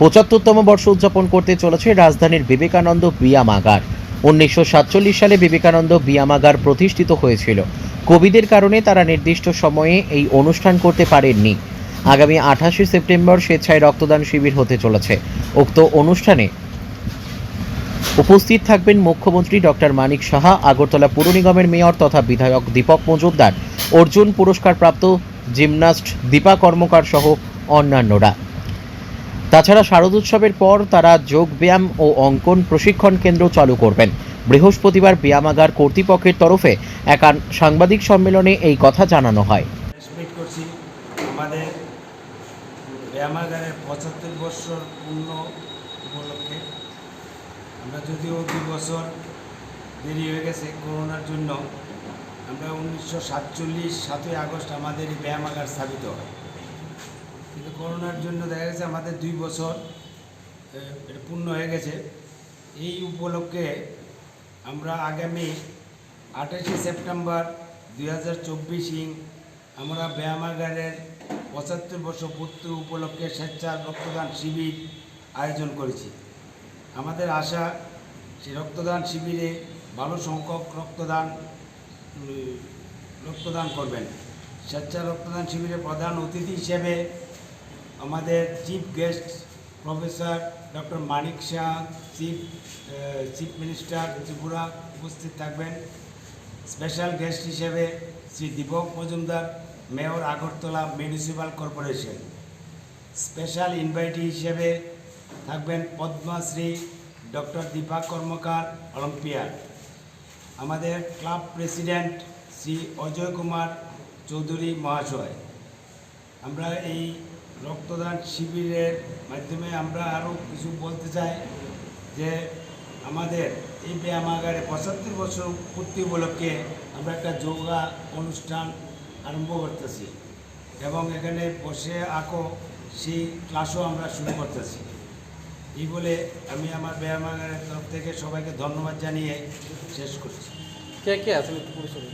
পঁচাত্তরতম বর্ষ উদযাপন করতে চলেছে রাজধানীর বিবেকানন্দ বিয়ামাগার উনিশশো সাতচল্লিশ সালে বিবেকানন্দ বিয়ামাগার প্রতিষ্ঠিত হয়েছিল। কোভিডের কারণে তারা নির্দিষ্ট সময়ে এই অনুষ্ঠান করতে পারেননি। আগামী আঠাশে সেপ্টেম্বর স্বেচ্ছায় রক্তদান শিবির হতে চলেছে। উক্ত অনুষ্ঠানে উপস্থিত থাকবেন মুখ্যমন্ত্রী ডক্টর মানিক সাহা, আগরতলা পুর নিগমের মেয়র তথা বিধায়ক দীপক মজুমদার, অর্জুন পুরস্কারপ্রাপ্ত জিমনাস্ট দীপা কর্মকার সহ অন্যান্যরা। তাছাড়া শারদোৎসবের পর তারা যোগব্যায়াম ও অঙ্কন প্রশিক্ষণ কেন্দ্র চালু করবেন। বৃহস্পতিবার ব্যায়ামাগার কর্তৃপক্ষের তরফে এক সাংবাদিক সম্মেলনে এই কথা জানানো হয়। আমাদের ব্যায়ামাগারের পঁচাত্তর বছর পূর্ণ উপলক্ষে। আমরা যদিও দুই বছর দেরি হয়ে গেছে করোনার জন্য, আমরা উনিশশো সাতচল্লিশ সাতই আগস্ট আমাদের এই ব্যায়ামাগার স্থাপিত হয়। কিন্তু করোনার জন্য দেখা গেছে আমাদের দুই বছর এটা পূর্ণ হয়ে গেছে। এই উপলক্ষে আমরা আগামী আঠাশে সেপ্টেম্বর দুই হাজার চব্বিশ আমরা ব্যায়ামাগারের পঁচাত্তর বছর পূর্তি উপলক্ষে স্বেচ্ছা রক্তদান শিবির আয়োজন করেছি। আমাদের আশা সেই রক্তদান শিবিরে ভালো সংখ্যক রক্তদান রক্তদান করবেন। স্বেচ্ছা রক্তদান শিবিরে প্রধান অতিথি হিসেবে আমাদের chief guest professor doctor Manik Shah, chief chief minister Tripura উপস্থিত থাকবেন। স্পেশাল গেস্ট হিসেবে Shri Dipak Majumdar, mayor Agartala municipal corporation. Special invitee হিসেবে থাকবেন পদ্মশ্রী ডক্টর দীপা কর্মকার অলিম্পিয়ার আমাদের ক্লাব প্রেসিডেন্ট শ্রী অজয় কুমার চৌধুরী মহাশয়। আমরা এই রক্তদান শিবিরের মাধ্যমে আমরা আরও কিছু বলতে চাই যে আমাদের এই ব্যায়ামাগারে পঁচাত্তর বছর পূর্তি উপলক্ষে আমরা একটা যোগা অনুষ্ঠান আরম্ভ করতেছি এবং এখানে বসে আঁকো সেই ক্লাসও আমরা শুরু করতেছি। এই বলে আমি আমার ব্যায়ামাগারের তরফ থেকে সবাইকে ধন্যবাদ জানিয়ে শেষ করছি। কে কে আছেন পরিচয়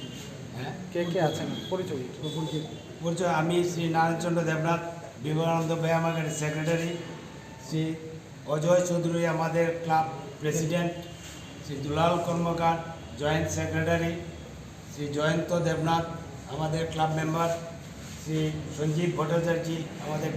হ্যাঁ? কে কে আছেন? পরিচয় পরিচয় আমি শ্রী নারায়ণচন্দ্র দেবনাথ বিবেকানন্দ ব্যায়ামাগারের সেক্রেটারি শ্রী অজয় চৌধুরী আমাদের club president Shri Dulal Karmakar joint secretary Shri Jayanta Debnath আমাদের ক্লাব মেম্বার শ্রী সঞ্জীব ভট্টাচার্য আমাদের